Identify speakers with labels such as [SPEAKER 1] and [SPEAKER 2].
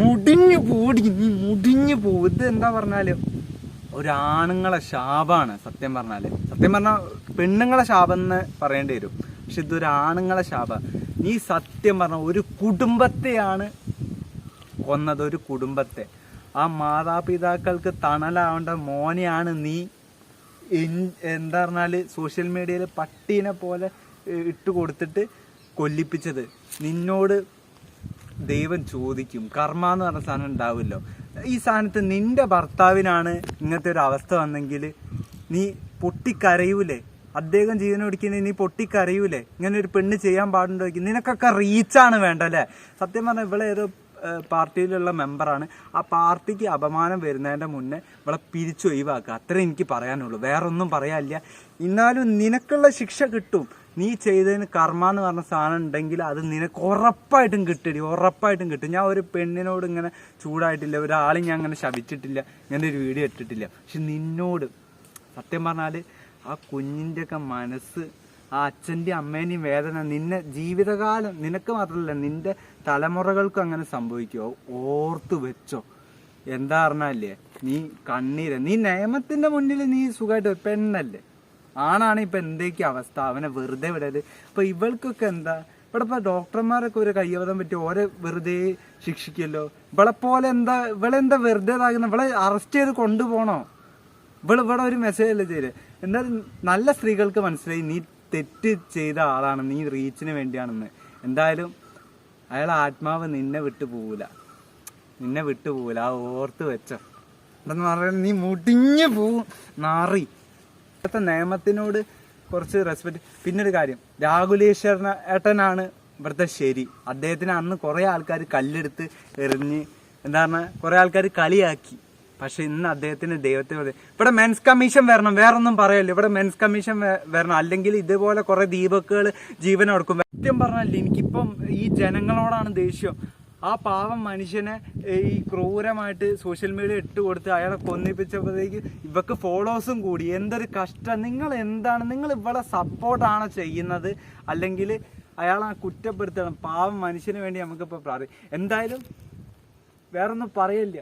[SPEAKER 1] മുടിഞ്ഞു പോടി നീ മുടിഞ്ഞു പോവും. ഇത് എന്താ പറഞ്ഞാൽ? ഒരാണുങ്ങളെ ശാപാണ് സത്യം പറഞ്ഞാൽ. സത്യം പറഞ്ഞാൽ പെണ്ണുങ്ങളെ ശാപം എന്ന് പറയേണ്ടി വരും. പക്ഷെ ഇതൊരു ആണുങ്ങളെ ശാപ. നീ സത്യം പറഞ്ഞ ഒരു കുടുംബത്തെയാണ് കൊന്നത് ഒരു കുടുംബത്തെ. ആ മാതാപിതാക്കൾക്ക് തണലാവേണ്ട മോനെയാണ് നീ. എന്താ പറഞ്ഞാൽ സോഷ്യൽ മീഡിയയിൽ പട്ടീനെ പോലെ ഇട്ട് കൊടുത്തിട്ട് കൊല്ലിപ്പിച്ചത്. നിന്നോട് ദൈവം ചോദിക്കും. കർമ്മ എന്ന് പറഞ്ഞ സാധനം ഉണ്ടാവുമല്ലോ. ഈ സാധനത്ത് നിന്റെ ഭർത്താവിനാണ് ഇങ്ങനത്തെ ഒരു അവസ്ഥ വന്നെങ്കിൽ നീ പൊട്ടിക്കരയൂലേ? അദ്ദേഹം ജീവനം ഒടിക്കുന്നത് നീ പൊട്ടിക്കരയൂലേ? ഇങ്ങനെ ഒരു പെണ്ണ് ചെയ്യാൻ പാടുണ്ടോ. നിനക്കൊക്കെ റീച്ചാണ് വേണ്ട അല്ലേ സത്യം പറഞ്ഞാൽ ഇവിടെ ഏതോ പാർട്ടിയിലുള്ള മെമ്പറാണ്. ആ പാർട്ടിക്ക് അപമാനം വരുന്നതിന്റെ മുന്നേ ഇവിടെ പിരിച്ചൊഴിവാക്കുക അത്രേ എനിക്ക് പറയാനുള്ളൂ. വേറൊന്നും പറയാനില്ല. എന്നാലും നിനക്കുള്ള ശിക്ഷ കിട്ടും. നീ ചെയ്തതിന് കർമ്മ എന്ന് പറഞ്ഞ സാധനം ഉണ്ടെങ്കിൽ അത് നിനക്ക് ഉറപ്പായിട്ടും കിട്ടടി ഉറപ്പായിട്ടും കിട്ടും. ഞാൻ ഒരു പെണ്ണിനോട് ഇങ്ങനെ ചൂടായിട്ടില്ല ഒരാളെ ഞാൻ അങ്ങനെ ശപിച്ചിട്ടില്ല ഇങ്ങനെ ഒരു വീഡിയോ ഇട്ടിട്ടില്ല. പക്ഷെ നിന്നോട് സത്യം പറഞ്ഞാൽ ആ കുഞ്ഞിന്റെയൊക്കെ മനസ്സ് ആ അച്ഛന്റെയും അമ്മേന്റെയും വേദന നിന്നെ ജീവിതകാലം നിനക്ക് മാത്രമല്ല നിന്റെ തലമുറകൾക്കും അങ്ങനെ സംഭവിക്കുമോ ഓർത്തു വെച്ചോ. എന്താ പറഞ്ഞാലേ നീ കണ്ണീര് നീ നിയമത്തിന്റെ മുന്നിൽ നീ സുഖമായിട്ട് പെണ്ണല്ലേ? ആണാണ് ഇപ്പൊ എന്തൊക്കെ അവസ്ഥ? അവനെ വെറുതെ വിടൽ. അപ്പൊ ഇവൾക്കൊക്കെ എന്താ? ഇവിടെ ഇപ്പൊ ഡോക്ടർമാരൊക്കെ ഒരു കയ്യവതം പറ്റി ഓരെ വെറുതെ ശിക്ഷിക്കല്ലോ. ഇവളെ പോലെ എന്താ? ഇവളെന്താ വെറുതെ ഇതാകുന്ന ഇവളെ അറസ്റ്റ് ചെയ്ത് കൊണ്ടുപോണോ ഇവൾ ഇവിടെ ഒരു മെസ്സേജ് അല്ലേ ചെയ്ത് എന്തായാലും നല്ല സ്ത്രീകൾക്ക് മനസ്സിലായി നീ തെറ്റ് ചെയ്ത ആളാണ് നീ റീച്ചിന് വേണ്ടിയാണെന്ന്. എന്തായാലും അയാൾ ആത്മാവ് നിന്നെ വിട്ടു പോവൂല. നിന്നെ വിട്ടു പോവൂല. ആ ഓർത്ത് വെച്ചോ. എന്താന്ന് പറഞ്ഞാൽ നീ മുടിഞ്ഞു പോവും. നാറി. ഇവിടുത്തെ നിയമത്തിനോട് കുറച്ച് റെസ്പെക്ട് പിന്നൊരു കാര്യം രാഹുലേശ്വര ഏട്ടനാണ് ഇവിടുത്തെ ശരി. അദ്ദേഹത്തിന് അന്ന് കുറെ ആൾക്കാർ കല്ലെടുത്ത് എറിഞ്ഞ് എന്താ പറഞ്ഞാൽ കുറെ ആൾക്കാർ കളിയാക്കി. പക്ഷെ ഇന്ന് അദ്ദേഹത്തിന് ദൈവത്തെ ഇവിടെ മെൻസ് കമ്മീഷൻ വരണം വേറൊന്നും പറയല്ലോ? ഇവിടെ മെൻസ് കമ്മീഷൻ വരണം. അല്ലെങ്കിൽ ഇതുപോലെ കുറെ ദീപക്കുകൾ ജീവൻ കൊടുക്കും സത്യം പറഞ്ഞാൽ എനിക്കിപ്പം ഈ ജനങ്ങളോടാണ് ദേഷ്യം. ആ പാവം മനുഷ്യനെ ഈ ക്രൂരമായിട്ട് സോഷ്യൽ മീഡിയ ഇട്ട് കൊടുത്ത് അയാളെ കൊന്നിപ്പിച്ചപ്പോഴത്തേക്ക് ഇവക്ക് ഫോളോസും കൂടി. എന്തൊരു കഷ്ടം. നിങ്ങൾ എന്താണ്? നിങ്ങൾ ഇവിടെ സപ്പോർട്ടാണോ ചെയ്യുന്നത്? അല്ലെങ്കിൽ ആ കുറ്റപ്പെടുത്തണം. പാവം മനുഷ്യന് വേണ്ടി നമുക്കിപ്പോൾ പ്രാർത്ഥി എന്തായാലും വേറൊന്നും പറയില്ല